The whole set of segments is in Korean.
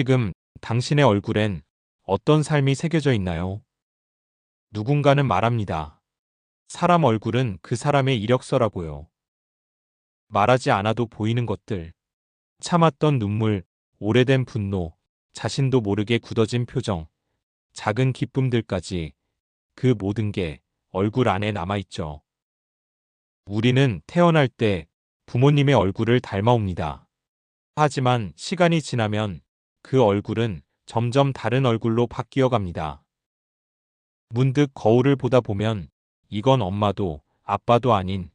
지금 당신의 얼굴엔 어떤 삶이 새겨져 있나요? 누군가는 말합니다. 사람 얼굴은 그 사람의 이력서라고요. 말하지 않아도 보이는 것들. 참았던 눈물, 오래된 분노, 자신도 모르게 굳어진 표정, 작은 기쁨들까지 그 모든 게 얼굴 안에 남아있죠. 우리는 태어날 때 부모님의 얼굴을 닮아옵니다. 하지만 시간이 지나면 그 얼굴은 점점 다른 얼굴로 바뀌어 갑니다. 문득 거울을 보다 보면 이건 엄마도 아빠도 아닌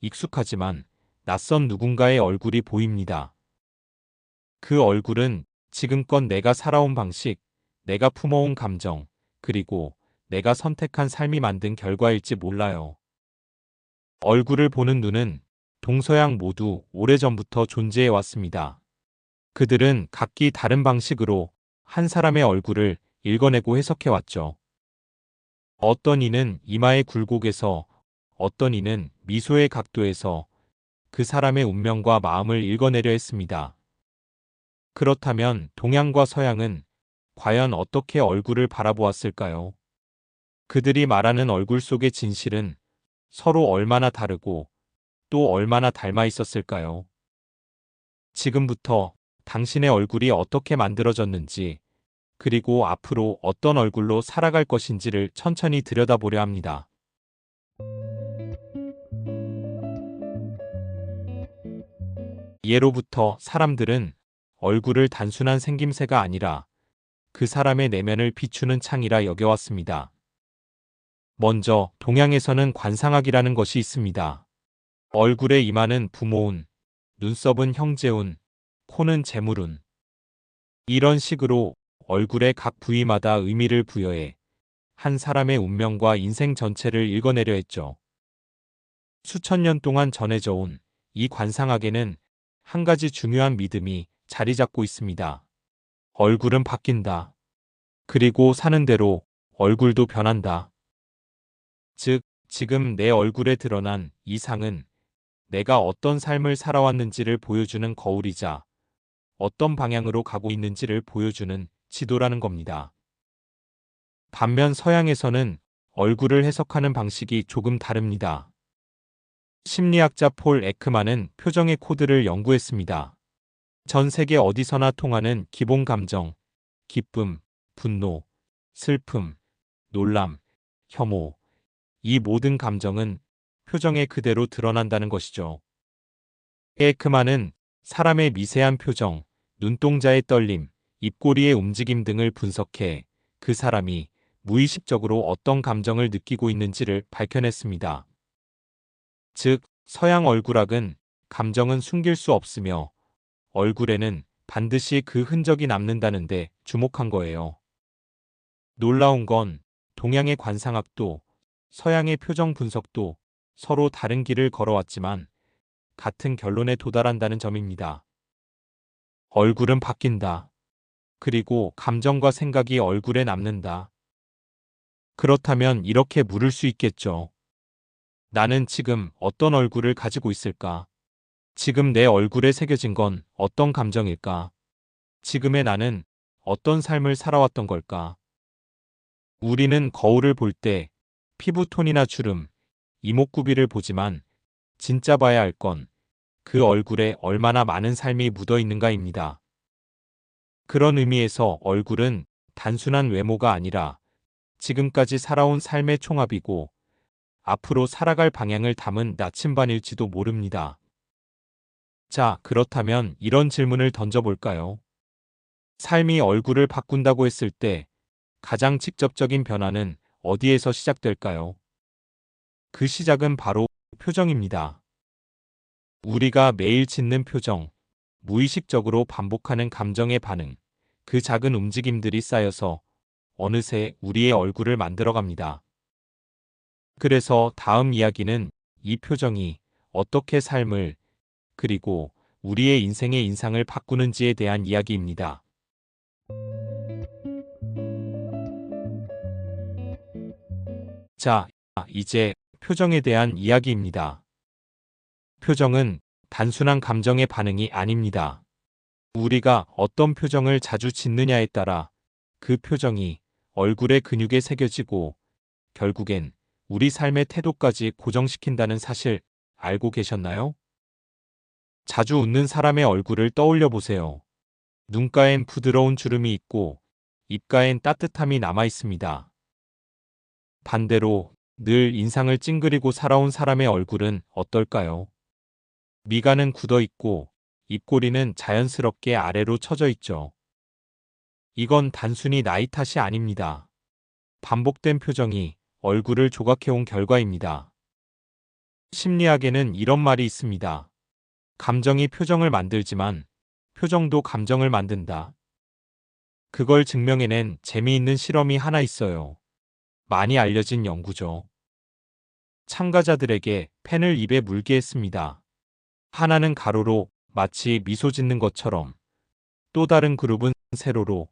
익숙하지만 낯선 누군가의 얼굴이 보입니다. 그 얼굴은 지금껏 내가 살아온 방식, 내가 품어온 감정, 그리고 내가 선택한 삶이 만든 결과일지 몰라요. 얼굴을 보는 눈은 동서양 모두 오래전부터 존재해 왔습니다. 그들은 각기 다른 방식으로 한 사람의 얼굴을 읽어내고 해석해 왔죠. 어떤 이는 이마의 굴곡에서, 어떤 이는 미소의 각도에서 그 사람의 운명과 마음을 읽어내려 했습니다. 그렇다면 동양과 서양은 과연 어떻게 얼굴을 바라보았을까요? 그들이 말하는 얼굴 속의 진실은 서로 얼마나 다르고 또 얼마나 닮아 있었을까요? 지금부터 당신의 얼굴이 어떻게 만들어졌는지 그리고 앞으로 어떤 얼굴로 살아갈 것인지를 천천히 들여다보려 합니다. 예로부터 사람들은 얼굴을 단순한 생김새가 아니라 그 사람의 내면을 비추는 창이라 여겨왔습니다. 먼저 동양에서는 관상학이라는 것이 있습니다. 얼굴의 이마는 부모운, 눈썹은 형제운, 코는 재물운. 이런 식으로 얼굴의 각 부위마다 의미를 부여해 한 사람의 운명과 인생 전체를 읽어내려 했죠. 수천 년 동안 전해져 온 이 관상학에는 한 가지 중요한 믿음이 자리 잡고 있습니다. 얼굴은 바뀐다. 그리고 사는 대로 얼굴도 변한다. 즉, 지금 내 얼굴에 드러난 이상은 내가 어떤 삶을 살아왔는지를 보여주는 거울이자 어떤 방향으로 가고 있는지를 보여주는 지도라는 겁니다. 반면 서양에서는 얼굴을 해석하는 방식이 조금 다릅니다. 심리학자 폴 에크만은 표정의 코드를 연구했습니다. 전 세계 어디서나 통하는 기본 감정, 기쁨, 분노, 슬픔, 놀람, 혐오, 이 모든 감정은 표정에 그대로 드러난다는 것이죠. 에크만은 사람의 미세한 표정, 눈동자의 떨림, 입꼬리의 움직임 등을 분석해 그 사람이 무의식적으로 어떤 감정을 느끼고 있는지를 밝혀냈습니다. 즉, 서양 얼굴학은 감정은 숨길 수 없으며 얼굴에는 반드시 그 흔적이 남는다는데 주목한 거예요. 놀라운 건 동양의 관상학도 서양의 표정 분석도 서로 다른 길을 걸어왔지만 같은 결론에 도달한다는 점입니다. 얼굴은 바뀐다. 그리고 감정과 생각이 얼굴에 남는다. 그렇다면 이렇게 물을 수 있겠죠. 나는 지금 어떤 얼굴을 가지고 있을까? 지금 내 얼굴에 새겨진 건 어떤 감정일까? 지금의 나는 어떤 삶을 살아왔던 걸까? 우리는 거울을 볼 때 피부톤이나 주름, 이목구비를 보지만 진짜 봐야 할 건 그 얼굴에 얼마나 많은 삶이 묻어 있는가입니다. 그런 의미에서 얼굴은 단순한 외모가 아니라 지금까지 살아온 삶의 총합이고 앞으로 살아갈 방향을 담은 나침반일지도 모릅니다. 자, 그렇다면 이런 질문을 던져볼까요? 삶이 얼굴을 바꾼다고 했을 때 가장 직접적인 변화는 어디에서 시작될까요? 그 시작은 바로 표정입니다. 우리가 매일 짓는 표정, 무의식적으로 반복하는 감정의 반응, 그 작은 움직임들이 쌓여서 어느새 우리의 얼굴을 만들어갑니다. 그래서 다음 이야기는 이 표정이 어떻게 삶을 그리고 우리의 인생의 인상을 바꾸는지에 대한 이야기입니다. 자, 이제 표정에 대한 이야기입니다. 표정은 단순한 감정의 반응이 아닙니다. 우리가 어떤 표정을 자주 짓느냐에 따라 그 표정이 얼굴의 근육에 새겨지고 결국엔 우리 삶의 태도까지 고정시킨다는 사실 알고 계셨나요? 자주 웃는 사람의 얼굴을 떠올려 보세요. 눈가엔 부드러운 주름이 있고 입가엔 따뜻함이 남아 있습니다. 반대로 늘 인상을 찡그리고 살아온 사람의 얼굴은 어떨까요? 미간은 굳어 있고 입꼬리는 자연스럽게 아래로 처져 있죠. 이건 단순히 나이 탓이 아닙니다. 반복된 표정이 얼굴을 조각해온 결과입니다. 심리학에는 이런 말이 있습니다. 감정이 표정을 만들지만 표정도 감정을 만든다. 그걸 증명해낸 재미있는 실험이 하나 있어요. 많이 알려진 연구죠. 참가자들에게 펜을 입에 물게 했습니다. 하나는 가로로 마치 미소 짓는 것처럼 또 다른 그룹은 세로로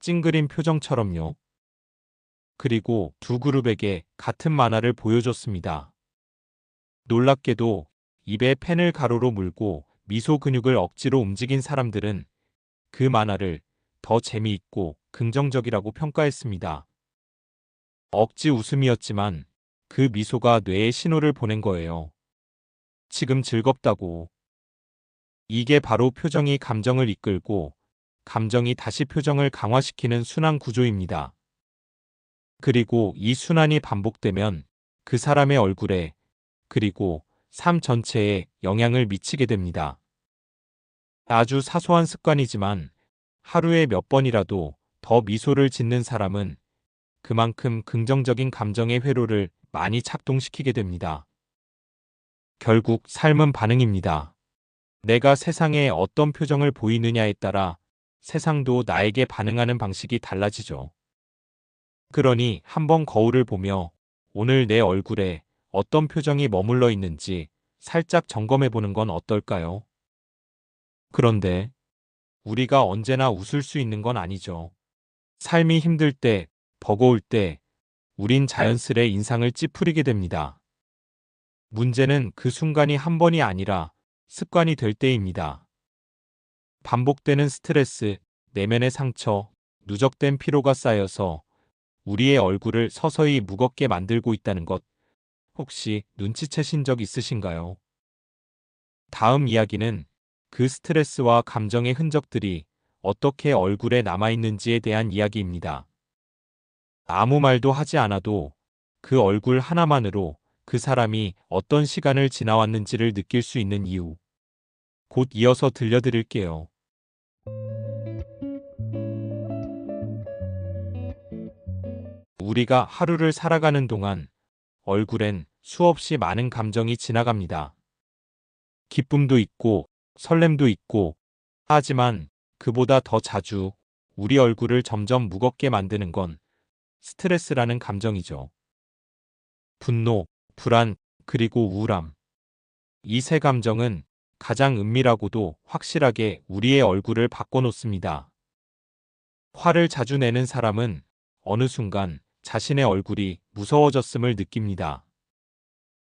찡그린 표정처럼요. 그리고 두 그룹에게 같은 만화를 보여줬습니다. 놀랍게도 입에 펜을 가로로 물고 미소 근육을 억지로 움직인 사람들은 그 만화를 더 재미있고 긍정적이라고 평가했습니다. 억지 웃음이었지만 그 미소가 뇌에 신호를 보낸 거예요. 지금 즐겁다고. 이게 바로 표정이 감정을 이끌고 감정이 다시 표정을 강화시키는 순환 구조입니다. 그리고 이 순환이 반복되면 그 사람의 얼굴에 그리고 삶 전체에 영향을 미치게 됩니다. 아주 사소한 습관이지만 하루에 몇 번이라도 더 미소를 짓는 사람은 그만큼 긍정적인 감정의 회로를 많이 착동시키게 됩니다. 결국 삶은 반응입니다. 내가 세상에 어떤 표정을 보이느냐에 따라 세상도 나에게 반응하는 방식이 달라지죠. 그러니 한번 거울을 보며 오늘 내 얼굴에 어떤 표정이 머물러 있는지 살짝 점검해 보는 건 어떨까요? 그런데 우리가 언제나 웃을 수 있는 건 아니죠. 삶이 힘들 때, 버거울 때, 우린 자연스레 인상을 찌푸리게 됩니다. 문제는 그 순간이 한 번이 아니라 습관이 될 때입니다. 반복되는 스트레스, 내면의 상처, 누적된 피로가 쌓여서 우리의 얼굴을 서서히 무겁게 만들고 있다는 것 혹시 눈치채신 적 있으신가요? 다음 이야기는 그 스트레스와 감정의 흔적들이 어떻게 얼굴에 남아있는지에 대한 이야기입니다. 아무 말도 하지 않아도 그 얼굴 하나만으로 그 사람이 어떤 시간을 지나왔는지를 느낄 수 있는 이유. 곧 이어서 들려드릴게요. 우리가 하루를 살아가는 동안 얼굴엔 수없이 많은 감정이 지나갑니다. 기쁨도 있고 설렘도 있고 하지만 그보다 더 자주 우리 얼굴을 점점 무겁게 만드는 건 스트레스라는 감정이죠. 분노, 불안, 그리고 우울함. 이 세 감정은 가장 은밀하고도 확실하게 우리의 얼굴을 바꿔놓습니다. 화를 자주 내는 사람은 어느 순간 자신의 얼굴이 무서워졌음을 느낍니다.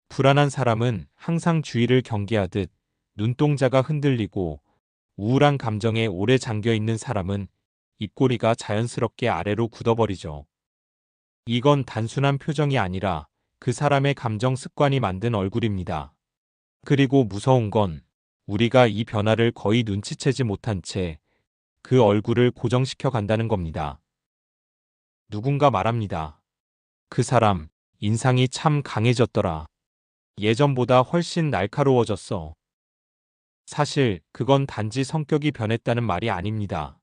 불안한 사람은 항상 주위를 경계하듯 눈동자가 흔들리고 우울한 감정에 오래 잠겨 있는 사람은 입꼬리가 자연스럽게 아래로 굳어버리죠. 이건 단순한 표정이 아니라 그 사람의 감정 습관이 만든 얼굴입니다. 그리고 무서운 건 우리가 이 변화를 거의 눈치채지 못한 채 그 얼굴을 고정시켜 간다는 겁니다. 누군가 말합니다. 그 사람, 인상이 참 강해졌더라. 예전보다 훨씬 날카로워졌어. 사실 그건 단지 성격이 변했다는 말이 아닙니다.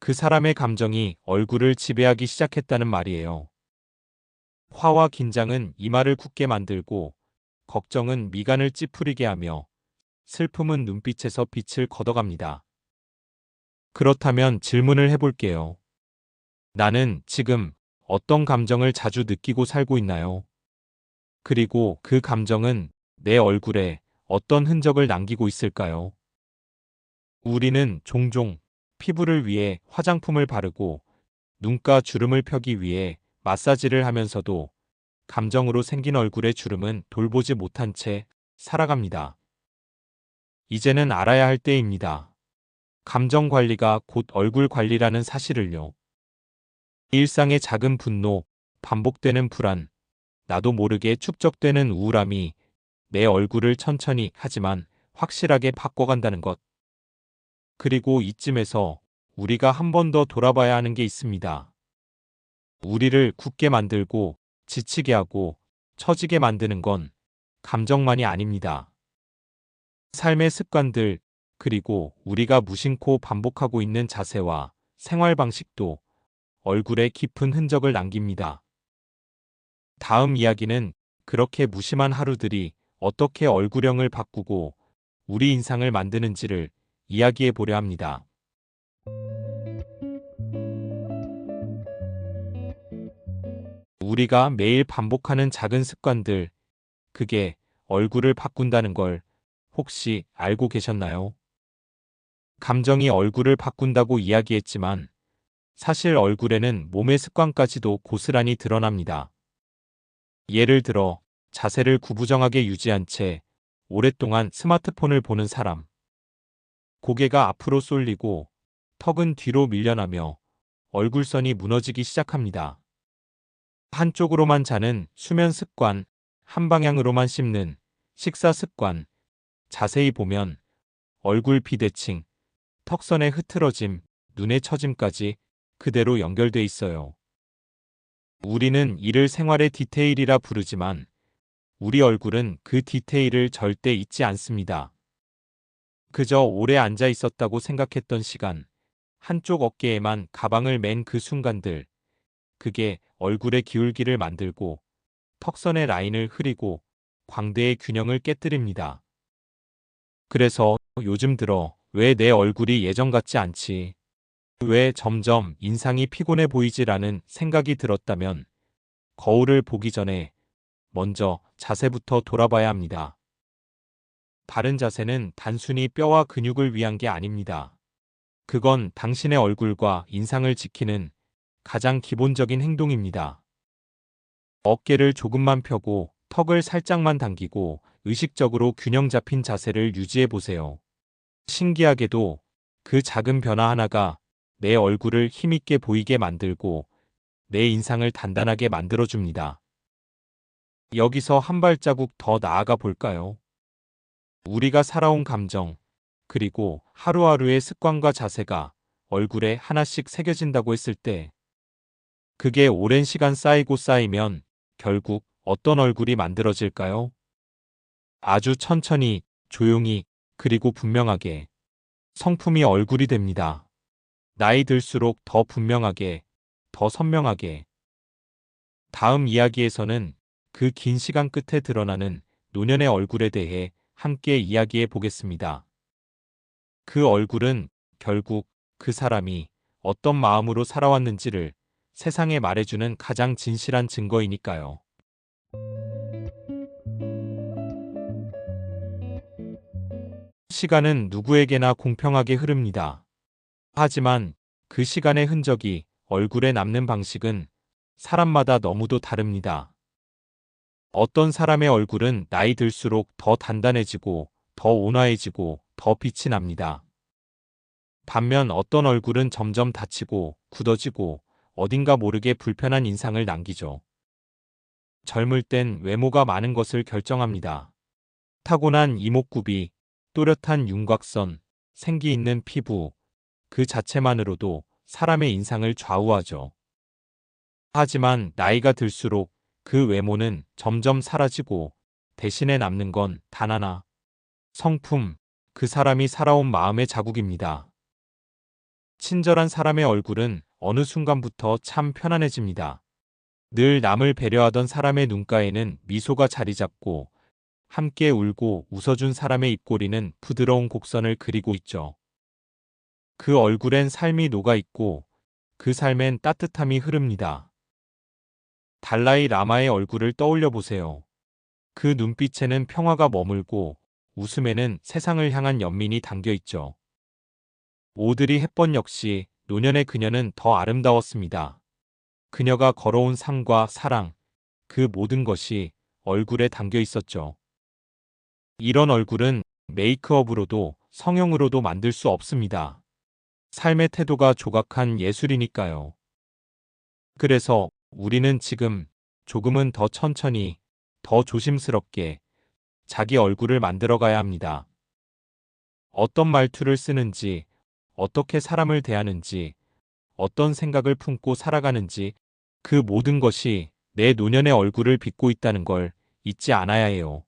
그 사람의 감정이 얼굴을 지배하기 시작했다는 말이에요. 화와 긴장은 이마를 굳게 만들고 걱정은 미간을 찌푸리게 하며 슬픔은 눈빛에서 빛을 걷어갑니다. 그렇다면 질문을 해볼게요. 나는 지금 어떤 감정을 자주 느끼고 살고 있나요? 그리고 그 감정은 내 얼굴에 어떤 흔적을 남기고 있을까요? 우리는 종종 피부를 위해 화장품을 바르고 눈가 주름을 펴기 위해 마사지를 하면서도 감정으로 생긴 얼굴의 주름은 돌보지 못한 채 살아갑니다. 이제는 알아야 할 때입니다. 감정 관리가 곧 얼굴 관리라는 사실을요. 일상의 작은 분노, 반복되는 불안, 나도 모르게 축적되는 우울함이 내 얼굴을 천천히 하지만 확실하게 바꿔간다는 것. 그리고 이쯤에서 우리가 한 번 더 돌아봐야 하는 게 있습니다. 우리를 굳게 만들고 지치게 하고 처지게 만드는 건 감정만이 아닙니다. 삶의 습관들, 그리고 우리가 무심코 반복하고 있는 자세와 생활 방식도 얼굴에 깊은 흔적을 남깁니다. 다음 이야기는 그렇게 무심한 하루들이 어떻게 얼굴형을 바꾸고 우리 인상을 만드는지를 이야기해 보려 합니다. 우리가 매일 반복하는 작은 습관들, 그게 얼굴을 바꾼다는 걸 혹시 알고 계셨나요? 감정이 얼굴을 바꾼다고 이야기했지만 사실 얼굴에는 몸의 습관까지도 고스란히 드러납니다. 예를 들어 자세를 구부정하게 유지한 채 오랫동안 스마트폰을 보는 사람. 고개가 앞으로 쏠리고 턱은 뒤로 밀려나며 얼굴선이 무너지기 시작합니다. 한쪽으로만 자는 수면 습관, 한 방향으로만 씹는 식사 습관, 자세히 보면 얼굴 비대칭, 턱선의 흐트러짐, 눈의 처짐까지 그대로 연결돼 있어요. 우리는 이를 생활의 디테일이라 부르지만 우리 얼굴은 그 디테일을 절대 잊지 않습니다. 그저 오래 앉아 있었다고 생각했던 시간, 한쪽 어깨에만 가방을 맨 그 순간들, 그게 얼굴의 기울기를 만들고 턱선의 라인을 흐리고 광대의 균형을 깨뜨립니다. 그래서 요즘 들어 왜 내 얼굴이 예전 같지 않지? 왜 점점 인상이 피곤해 보이지라는 생각이 들었다면 거울을 보기 전에 먼저 자세부터 돌아봐야 합니다. 바른 자세는 단순히 뼈와 근육을 위한 게 아닙니다. 그건 당신의 얼굴과 인상을 지키는 가장 기본적인 행동입니다. 어깨를 조금만 펴고 턱을 살짝만 당기고 의식적으로 균형 잡힌 자세를 유지해 보세요. 신기하게도 그 작은 변화 하나가 내 얼굴을 힘있게 보이게 만들고 내 인상을 단단하게 만들어줍니다. 여기서 한 발자국 더 나아가 볼까요? 우리가 살아온 감정, 그리고 하루하루의 습관과 자세가 얼굴에 하나씩 새겨진다고 했을 때, 그게 오랜 시간 쌓이고 쌓이면 결국 어떤 얼굴이 만들어질까요? 아주 천천히, 조용히, 그리고 분명하게 성품이 얼굴이 됩니다. 나이 들수록 더 분명하게, 더 선명하게. 다음 이야기에서는 그 긴 시간 끝에 드러나는 노년의 얼굴에 대해 함께 이야기해 보겠습니다. 그 얼굴은 결국 그 사람이 어떤 마음으로 살아왔는지를 세상에 말해주는 가장 진실한 증거이니까요. 시간은 누구에게나 공평하게 흐릅니다. 하지만 그 시간의 흔적이 얼굴에 남는 방식은 사람마다 너무도 다릅니다. 어떤 사람의 얼굴은 나이 들수록 더 단단해지고 더 온화해지고 더 빛이 납니다. 반면 어떤 얼굴은 점점 다치고 굳어지고 어딘가 모르게 불편한 인상을 남기죠. 젊을 땐 외모가 많은 것을 결정합니다. 타고난 이목구비, 또렷한 윤곽선, 생기 있는 피부, 그 자체만으로도 사람의 인상을 좌우하죠. 하지만 나이가 들수록 그 외모는 점점 사라지고 대신에 남는 건 단 하나. 성품, 그 사람이 살아온 마음의 자국입니다. 친절한 사람의 얼굴은 어느 순간부터 참 편안해집니다. 늘 남을 배려하던 사람의 눈가에는 미소가 자리 잡고 함께 울고 웃어준 사람의 입꼬리는 부드러운 곡선을 그리고 있죠. 그 얼굴엔 삶이 녹아 있고 그 삶엔 따뜻함이 흐릅니다. 달라이 라마의 얼굴을 떠올려 보세요. 그 눈빛에는 평화가 머물고 웃음에는 세상을 향한 연민이 담겨 있죠. 오드리 햇번 역시 노년의 그녀는 더 아름다웠습니다. 그녀가 걸어온 삶과 사랑, 그 모든 것이 얼굴에 담겨 있었죠. 이런 얼굴은 메이크업으로도 성형으로도 만들 수 없습니다. 삶의 태도가 조각한 예술이니까요. 그래서 우리는 지금 조금은 더 천천히, 더 조심스럽게 자기 얼굴을 만들어 가야 합니다. 어떤 말투를 쓰는지, 어떻게 사람을 대하는지, 어떤 생각을 품고 살아가는지 그 모든 것이 내 노년의 얼굴을 빚고 있다는 걸 잊지 않아야 해요.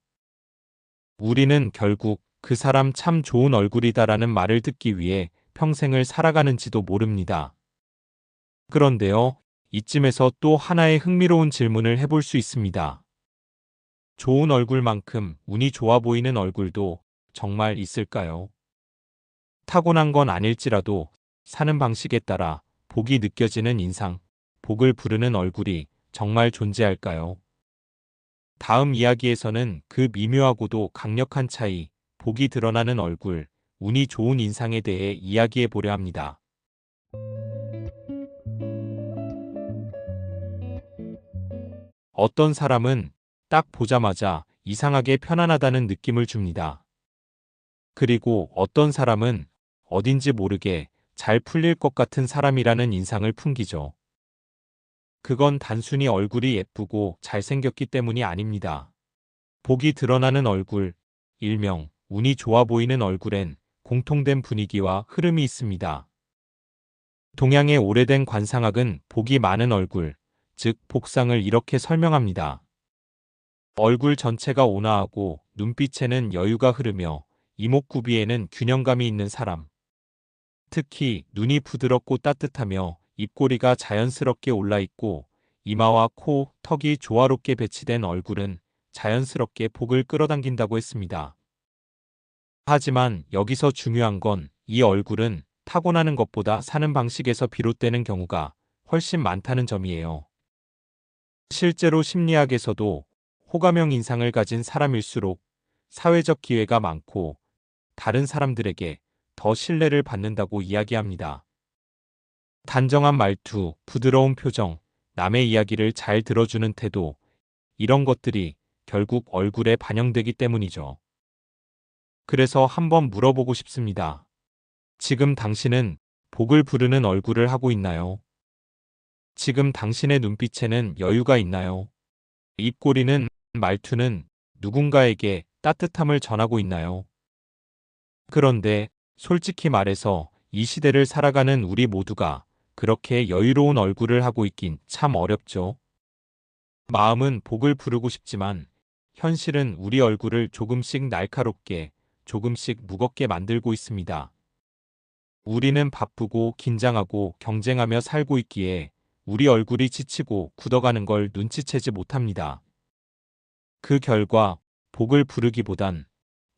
우리는 결국 그 사람 참 좋은 얼굴이다라는 말을 듣기 위해 평생을 살아가는지도 모릅니다. 그런데요, 이쯤에서 또 하나의 흥미로운 질문을 해볼 수 있습니다. 좋은 얼굴만큼 운이 좋아 보이는 얼굴도 정말 있을까요? 타고난 건 아닐지라도 사는 방식에 따라 복이 느껴지는 인상, 복을 부르는 얼굴이 정말 존재할까요? 다음 이야기에서는 그 미묘하고도 강력한 차이, 복이 드러나는 얼굴, 운이 좋은 인상에 대해 이야기해 보려 합니다. 어떤 사람은 딱 보자마자 이상하게 편안하다는 느낌을 줍니다. 그리고 어떤 사람은 어딘지 모르게 잘 풀릴 것 같은 사람이라는 인상을 풍기죠. 그건 단순히 얼굴이 예쁘고 잘생겼기 때문이 아닙니다. 복이 드러나는 얼굴, 일명 운이 좋아 보이는 얼굴엔 공통된 분위기와 흐름이 있습니다. 동양의 오래된 관상학은 복이 많은 얼굴, 즉 복상을 이렇게 설명합니다. 얼굴 전체가 온화하고 눈빛에는 여유가 흐르며 이목구비에는 균형감이 있는 사람. 특히 눈이 부드럽고 따뜻하며 입꼬리가 자연스럽게 올라있고 이마와 코, 턱이 조화롭게 배치된 얼굴은 자연스럽게 복을 끌어당긴다고 했습니다. 하지만 여기서 중요한 건 이 얼굴은 타고나는 것보다 사는 방식에서 비롯되는 경우가 훨씬 많다는 점이에요. 실제로 심리학에서도 호감형 인상을 가진 사람일수록 사회적 기회가 많고 다른 사람들에게 더 신뢰를 받는다고 이야기합니다. 단정한 말투, 부드러운 표정, 남의 이야기를 잘 들어주는 태도, 이런 것들이 결국 얼굴에 반영되기 때문이죠. 그래서 한번 물어보고 싶습니다. 지금 당신은 복을 부르는 얼굴을 하고 있나요? 지금 당신의 눈빛에는 여유가 있나요? 입꼬리는, 말투는 누군가에게 따뜻함을 전하고 있나요? 그런데 솔직히 말해서 이 시대를 살아가는 우리 모두가 그렇게 여유로운 얼굴을 하고 있긴 참 어렵죠. 마음은 복을 부르고 싶지만 현실은 우리 얼굴을 조금씩 날카롭게 조금씩 무겁게 만들고 있습니다. 우리는 바쁘고 긴장하고 경쟁하며 살고 있기에 우리 얼굴이 지치고 굳어가는 걸 눈치채지 못합니다. 그 결과 복을 부르기보단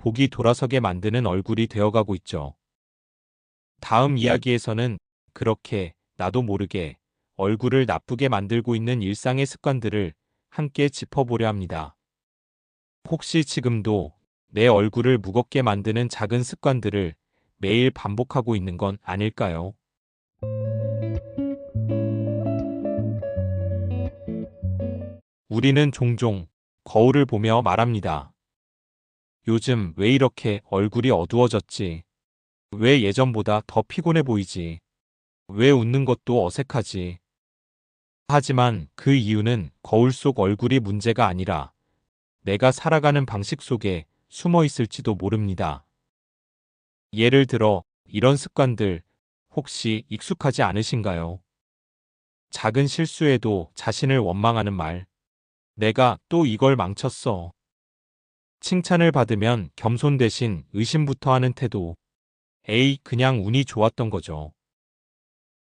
복이 돌아서게 만드는 얼굴이 되어가고 있죠. 다음 이야기에서는 그렇게 나도 모르게 얼굴을 나쁘게 만들고 있는 일상의 습관들을 함께 짚어보려 합니다. 혹시 지금도 내 얼굴을 무겁게 만드는 작은 습관들을 매일 반복하고 있는 건 아닐까요? 우리는 종종 거울을 보며 말합니다. 요즘 왜 이렇게 얼굴이 어두워졌지? 왜 예전보다 더 피곤해 보이지? 왜 웃는 것도 어색하지? 하지만 그 이유는 거울 속 얼굴이 문제가 아니라 내가 살아가는 방식 속에 숨어 있을지도 모릅니다. 예를 들어 이런 습관들 혹시 익숙하지 않으신가요? 작은 실수에도 자신을 원망하는 말. 내가 또 이걸 망쳤어. 칭찬을 받으면 겸손 대신 의심부터 하는 태도. 에이, 그냥 운이 좋았던 거죠.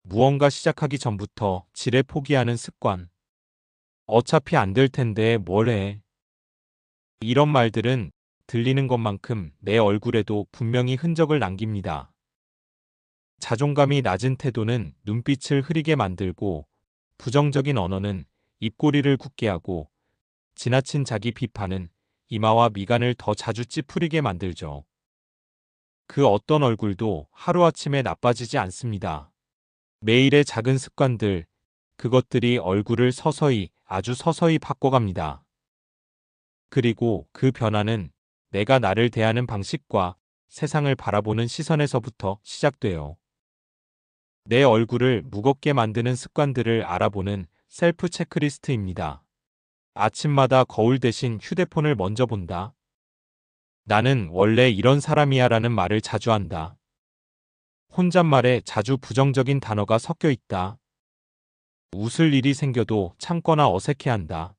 무언가 시작하기 전부터 지레 포기하는 습관. 어차피 안 될 텐데 뭘 해. 이런 말들은 들리는 것만큼 내 얼굴에도 분명히 흔적을 남깁니다. 자존감이 낮은 태도는 눈빛을 흐리게 만들고 부정적인 언어는 입꼬리를 굳게 하고 지나친 자기 비판은 이마와 미간을 더 자주 찌푸리게 만들죠. 그 어떤 얼굴도 하루아침에 나빠지지 않습니다. 매일의 작은 습관들, 그것들이 얼굴을 서서히 아주 서서히 바꿔갑니다. 그리고 그 변화는 내가 나를 대하는 방식과 세상을 바라보는 시선에서부터 시작돼요. 내 얼굴을 무겁게 만드는 습관들을 알아보는 셀프 체크리스트입니다. 아침마다 거울 대신 휴대폰을 먼저 본다. 나는 원래 이런 사람이야 라는 말을 자주 한다. 혼잣말에 자주 부정적인 단어가 섞여 있다. 웃을 일이 생겨도 참거나 어색해 한다.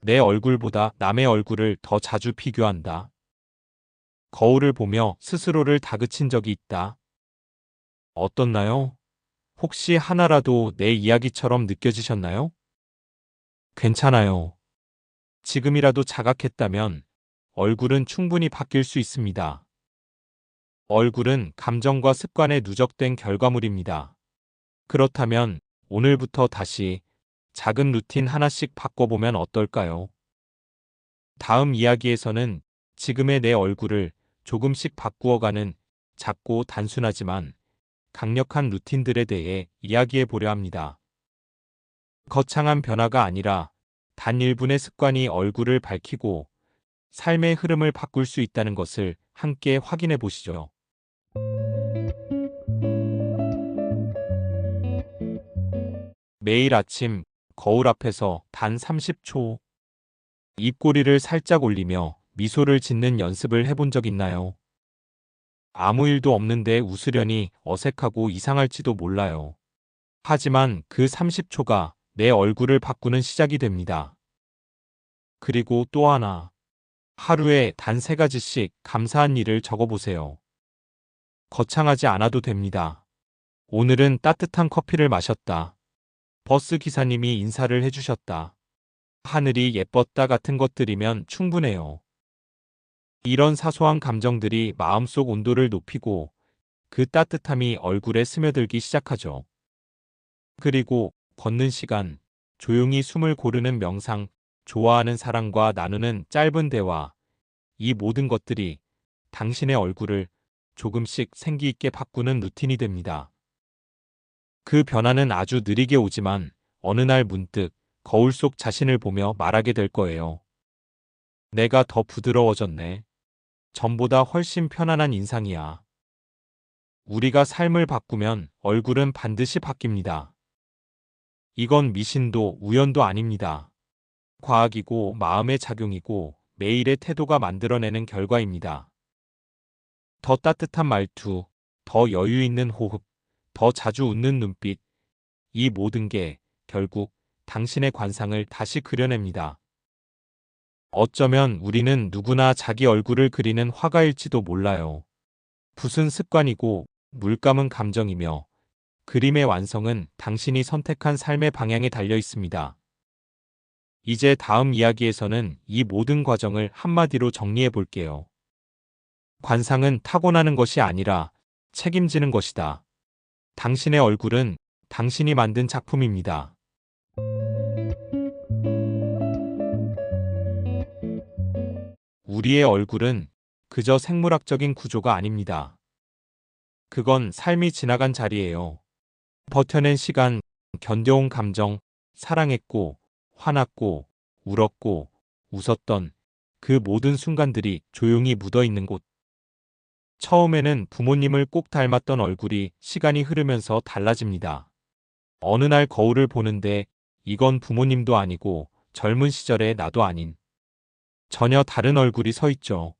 내 얼굴보다 남의 얼굴을 더 자주 비교한다. 거울을 보며 스스로를 다그친 적이 있다. 어떻나요? 혹시 하나라도 내 이야기처럼 느껴지셨나요? 괜찮아요. 지금이라도 자각했다면 얼굴은 충분히 바뀔 수 있습니다. 얼굴은 감정과 습관에 누적된 결과물입니다. 그렇다면 오늘부터 다시 작은 루틴 하나씩 바꿔보면 어떨까요? 다음 이야기에서는 지금의 내 얼굴을 조금씩 바꾸어가는 작고 단순하지만 강력한 루틴들에 대해 이야기해 보려 합니다. 거창한 변화가 아니라 단 1분의 습관이 얼굴을 밝히고 삶의 흐름을 바꿀 수 있다는 것을 함께 확인해 보시죠. 매일 아침 거울 앞에서 단 30초 입꼬리를 살짝 올리며 미소를 짓는 연습을 해본 적 있나요? 아무 일도 없는데 웃으려니 어색하고 이상할지도 몰라요. 하지만 그 30초가 내 얼굴을 바꾸는 시작이 됩니다. 그리고 또 하나. 하루에 단 세 가지씩 감사한 일을 적어보세요. 거창하지 않아도 됩니다. 오늘은 따뜻한 커피를 마셨다. 버스 기사님이 인사를 해주셨다. 하늘이 예뻤다 같은 것들이면 충분해요. 이런 사소한 감정들이 마음속 온도를 높이고 그 따뜻함이 얼굴에 스며들기 시작하죠. 그리고 걷는 시간, 조용히 숨을 고르는 명상, 좋아하는 사람과 나누는 짧은 대화, 이 모든 것들이 당신의 얼굴을 조금씩 생기 있게 바꾸는 루틴이 됩니다. 그 변화는 아주 느리게 오지만 어느 날 문득 거울 속 자신을 보며 말하게 될 거예요. 내가 더 부드러워졌네. 전보다 훨씬 편안한 인상이야. 우리가 삶을 바꾸면 얼굴은 반드시 바뀝니다. 이건 미신도 우연도 아닙니다. 과학이고 마음의 작용이고 매일의 태도가 만들어내는 결과입니다. 더 따뜻한 말투, 더 여유 있는 호흡, 더 자주 웃는 눈빛, 이 모든 게 결국 당신의 관상을 다시 그려냅니다. 어쩌면 우리는 누구나 자기 얼굴을 그리는 화가일지도 몰라요. 붓은 습관이고 물감은 감정이며 그림의 완성은 당신이 선택한 삶의 방향에 달려 있습니다. 이제 다음 이야기에서는 이 모든 과정을 한마디로 정리해 볼게요. 관상은 타고나는 것이 아니라 책임지는 것이다. 당신의 얼굴은 당신이 만든 작품입니다. 우리의 얼굴은 그저 생물학적인 구조가 아닙니다. 그건 삶이 지나간 자리예요. 버텨낸 시간, 견뎌온 감정, 사랑했고, 화났고, 울었고, 웃었던 그 모든 순간들이 조용히 묻어 있는 곳. 처음에는 부모님을 꼭 닮았던 얼굴이 시간이 흐르면서 달라집니다. 어느 날 거울을 보는데 이건 부모님도 아니고 젊은 시절의 나도 아닌 전혀 다른 얼굴이 서 있죠.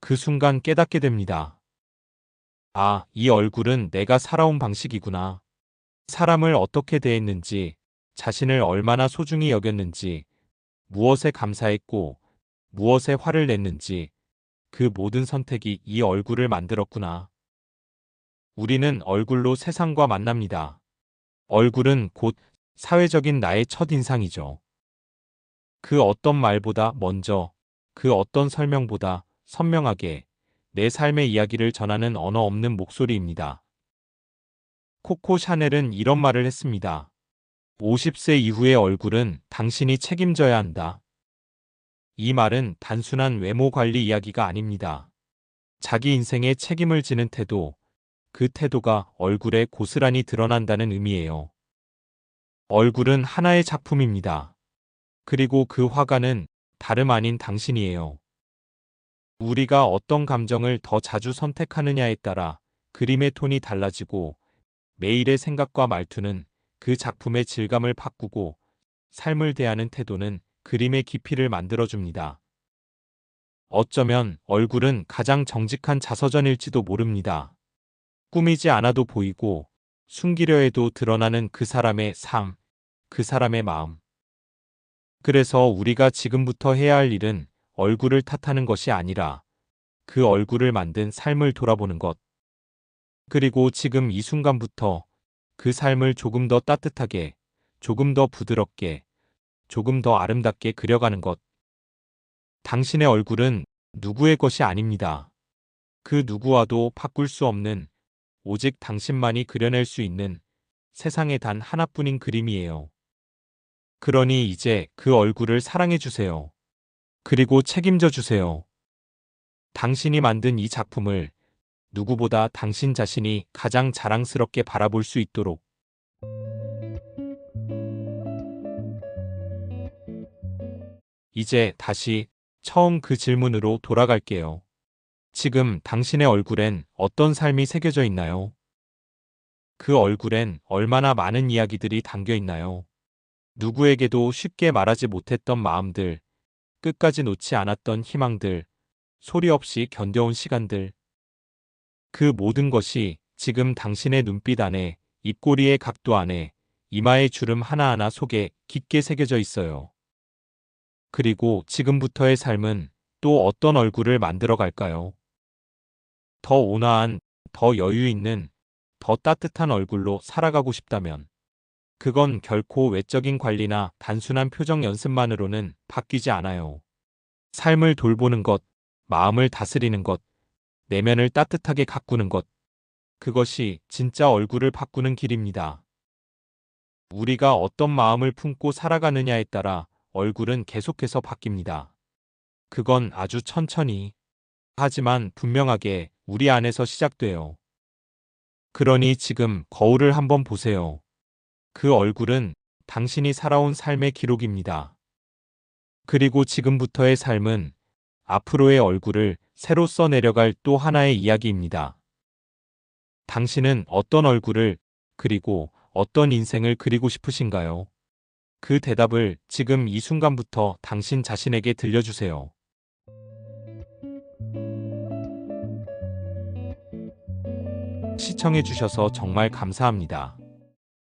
그 순간 깨닫게 됩니다. 아, 이 얼굴은 내가 살아온 방식이구나. 사람을 어떻게 대했는지, 자신을 얼마나 소중히 여겼는지, 무엇에 감사했고, 무엇에 화를 냈는지, 그 모든 선택이 이 얼굴을 만들었구나. 우리는 얼굴로 세상과 만납니다. 얼굴은 곧 사회적인 나의 첫인상이죠. 그 어떤 말보다 먼저, 그 어떤 설명보다 선명하게 내 삶의 이야기를 전하는 언어 없는 목소리입니다. 코코 샤넬은 이런 말을 했습니다. 50세 이후의 얼굴은 당신이 책임져야 한다. 이 말은 단순한 외모 관리 이야기가 아닙니다. 자기 인생에 책임을 지는 태도, 그 태도가 얼굴에 고스란히 드러난다는 의미예요. 얼굴은 하나의 작품입니다. 그리고 그 화가는 다름 아닌 당신이에요. 우리가 어떤 감정을 더 자주 선택하느냐에 따라 그림의 톤이 달라지고 매일의 생각과 말투는 그 작품의 질감을 바꾸고 삶을 대하는 태도는 그림의 깊이를 만들어줍니다. 어쩌면 얼굴은 가장 정직한 자서전일지도 모릅니다. 꾸미지 않아도 보이고 숨기려 해도 드러나는 그 사람의 삶, 그 사람의 마음. 그래서 우리가 지금부터 해야 할 일은 얼굴을 탓하는 것이 아니라 그 얼굴을 만든 삶을 돌아보는 것. 그리고 지금 이 순간부터 그 삶을 조금 더 따뜻하게, 조금 더 부드럽게, 조금 더 아름답게 그려가는 것. 당신의 얼굴은 누구의 것이 아닙니다. 그 누구와도 바꿀 수 없는 오직 당신만이 그려낼 수 있는 세상에 단 하나뿐인 그림이에요. 그러니 이제 그 얼굴을 사랑해 주세요. 그리고 책임져 주세요. 당신이 만든 이 작품을 누구보다 당신 자신이 가장 자랑스럽게 바라볼 수 있도록 이제 다시 처음 그 질문으로 돌아갈게요. 지금 당신의 얼굴엔 어떤 삶이 새겨져 있나요? 그 얼굴엔 얼마나 많은 이야기들이 담겨 있나요? 누구에게도 쉽게 말하지 못했던 마음들, 끝까지 놓지 않았던 희망들, 소리 없이 견뎌온 시간들. 그 모든 것이 지금 당신의 눈빛 안에, 입꼬리의 각도 안에, 이마의 주름 하나하나 속에 깊게 새겨져 있어요. 그리고 지금부터의 삶은 또 어떤 얼굴을 만들어 갈까요? 더 온화한, 더 여유 있는, 더 따뜻한 얼굴로 살아가고 싶다면 그건 결코 외적인 관리나 단순한 표정 연습만으로는 바뀌지 않아요. 삶을 돌보는 것, 마음을 다스리는 것, 내면을 따뜻하게 가꾸는 것. 그것이 진짜 얼굴을 바꾸는 길입니다. 우리가 어떤 마음을 품고 살아가느냐에 따라 얼굴은 계속해서 바뀝니다. 그건 아주 천천히, 하지만 분명하게 우리 안에서 시작돼요. 그러니 지금 거울을 한번 보세요. 그 얼굴은 당신이 살아온 삶의 기록입니다. 그리고 지금부터의 삶은 앞으로의 얼굴을 새로 써내려갈 또 하나의 이야기입니다. 당신은 어떤 얼굴을 그리고 어떤 인생을 그리고 싶으신가요? 그 대답을 지금 이 순간부터 당신 자신에게 들려주세요. 시청해주셔서 정말 감사합니다.